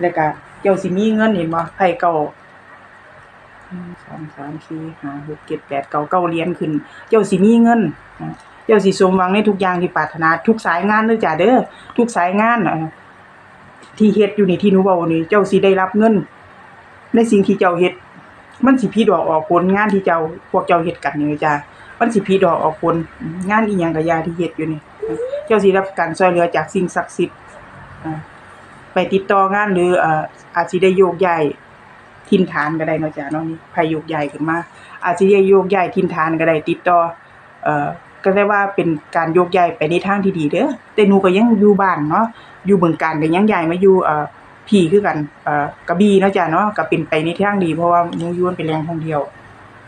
แล้วก็เจ้าสิมีเงินเห็นบ่ไพ่เก่าสองสามสี่ห้าหกเจ็ดแปดเก้าเก้าเรียญขึ้น เจ้าสิมีเงินเจ้าสิสมหวังในทุกอย่างที่ปรารถนา ทุกสายงานเด้อจ้ะเด้อทุกสายงานที่เฮ็ดอยู่นี่ที่หนูเว้านี่ เจ้าสิได้รับเงิน ในสิ่งที่เจ้าเฮ็ด มันสิพีดอกออกผลงานที่เจ้าพวกเจ้าเฮ็ดกันนี่จ้ะมันสิพีดอกออกผลงานอีหยังก็อยาที่เฮ็ดอยู่นี่ เจ้าสิรับการช่วยเหลือจากสิ่งศักดิ์สิทธิ์ ไปติดต่องานหรืออ่ออาจสิได้โยกย้ายถิ่นฐานก็ได้เนาะจ้ะเนาะนี่ไผโยกย้ายขึ้นมา อาจสิได้โยกย้ายถิ่นฐานก็ได้ติดต่อเอ่อก็ได้ว่าเป็นการโยกย้ายไปในทางที่ดีเด้อแต่หนูก็ยังอยู่บ้านเนาะอยู่บึงกาฬก็ยังย้ายมาอยู่เอ่อพี่คือกันเอ่อกระบี่เนาะจ้ะเนาะก็เป็นไปในทางดีเพราะว่าหนูอยู่มันเป็นแหล่งท่องเที่ยว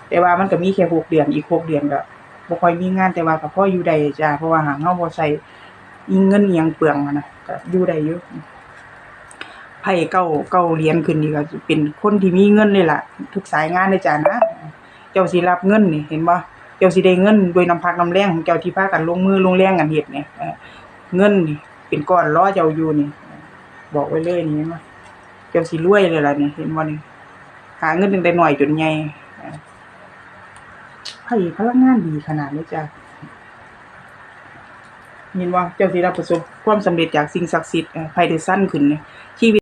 แต่ว่ามันก็มีแค่6เดือนอีก6เดือนก็บ่ค่อยมีงานแต่ว่าก็พออยู่ได้จ้ะเพราะว่าหางเฮาบ่ใช้อีเงินเอียงเปลืองนะก็อยู่ได้อยู่ ไผเก้าเก้าเหรียญขึ้นนี่ก็เป็นคนที่มีเงินเลยล่ะ ทุกสายงานเลยจ้ะนะ เจ้าสิรับเงินนี่เห็นบ่เจ้าสิได้เงินโดยน้ำพักน้ำแรงของเจ้าที่พากันลงมือลงแรงกันเฮ็ดเนี่ยเงินนี่เป็นก้อนรอเจ้าอยู่นี่ บอกไว้เลยนี่ว่าเจ้าสิรวยเลยล่ะนี่เห็นบ่นี่หาเงินตั้งแต่น้อยจนใหญ่อ่พลังงานดีขนาดนี้จ้ะเห็นว่าเจ้าสิรับประสบความสำเร็จจากสิ่งศักดิ์สิทธิ์เอ่อได้สั้นขึ้นนี่ชีวิต